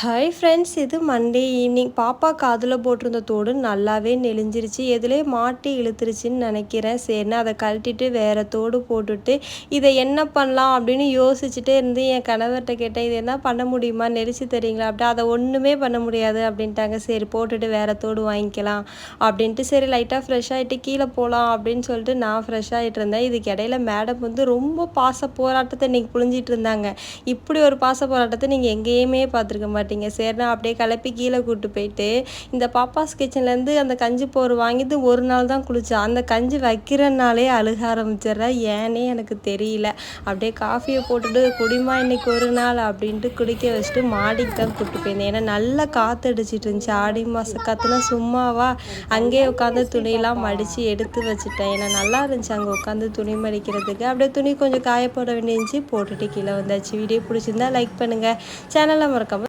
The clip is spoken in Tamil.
ஹாய் ஃப்ரெண்ட்ஸ் இது மண்டே ஈவினிங் பாப்பா காதில் போட்டிருந்த தோடு நல்லாவே நெளிஞ்சிருச்சு. எதுலேயே மாட்டி இழுத்துருச்சுன்னு நினைக்கிறேன். சரின்னு அதை கழட்டிட்டு வேறு தோடு போட்டுட்டு இதை என்ன பண்ணலாம் அப்படின்னு யோசிச்சுட்டே இருந்து என் கணவர்கிட்ட கேட்டேன். இது என்ன பண்ண முடியுமா? நெளிச்சு தரீங்களா? அப்படி அதை ஒன்றுமே பண்ண முடியாது அப்படின்ட்டாங்க. சரி போட்டுட்டு வேறு தோடு வாங்கிக்கலாம் அப்படின்ட்டு சரி லைட்டாக ஃப்ரெஷ் ஆகிட்டு கீழே போகலாம் அப்படின்னு சொல்லிட்டு நான் ஃப்ரெஷ் ஆகிட்டு இருந்தேன். இதுக்கு இடையில மேடம் வந்து ரொம்ப பாச போராட்டத்தை இன்றைக்கி புழிஞ்சிட்டு இருந்தாங்க. இப்படி ஒரு பாச போராட்டத்தை நீங்கள் எங்கேயுமே பார்த்துருக்க மாட்டேன் மாட்டீங்க. சரினா அப்படியே கிளப்பி கீழே கூப்பிட்டு போயிட்டு இந்த பாப்பாஸ் கிச்சன்லேருந்து அந்த கஞ்சி போர் வாங்கிட்டு ஒரு நாள் தான் குளித்தேன் அந்த கஞ்சி வைக்கிறனாலே அழுக ஆரம்பிச்சிடுறேன் ஏன்னே எனக்கு தெரியல. அப்படியே காஃபியை போட்டுட்டு குடிமா இன்னைக்கு ஒரு நாள் அப்படின்ட்டு குடிக்க வச்சுட்டு மாடிக்கு தான் கூப்பிட்டு போயிருந்தேன். ஏன்னா நல்லா காற்று அடிச்சிட்டு இருந்துச்சு. ஆடி மாதம் காற்றுனா சும்மாவா அங்கேயே உட்காந்து துணியெல்லாம் மடித்து எடுத்து வச்சுட்டேன். ஏன்னா நல்லா இருந்துச்சு அங்கே உட்காந்து துணி மடிக்கிறதுக்கு. அப்படியே துணி கொஞ்சம் காய போட வேண்டியிருந்துச்சு. போட்டுட்டு கீழே வந்தாச்சு. வீடியோ பிடிச்சிருந்தா லைக் பண்ணுங்கள் சேனலை மறக்காமல்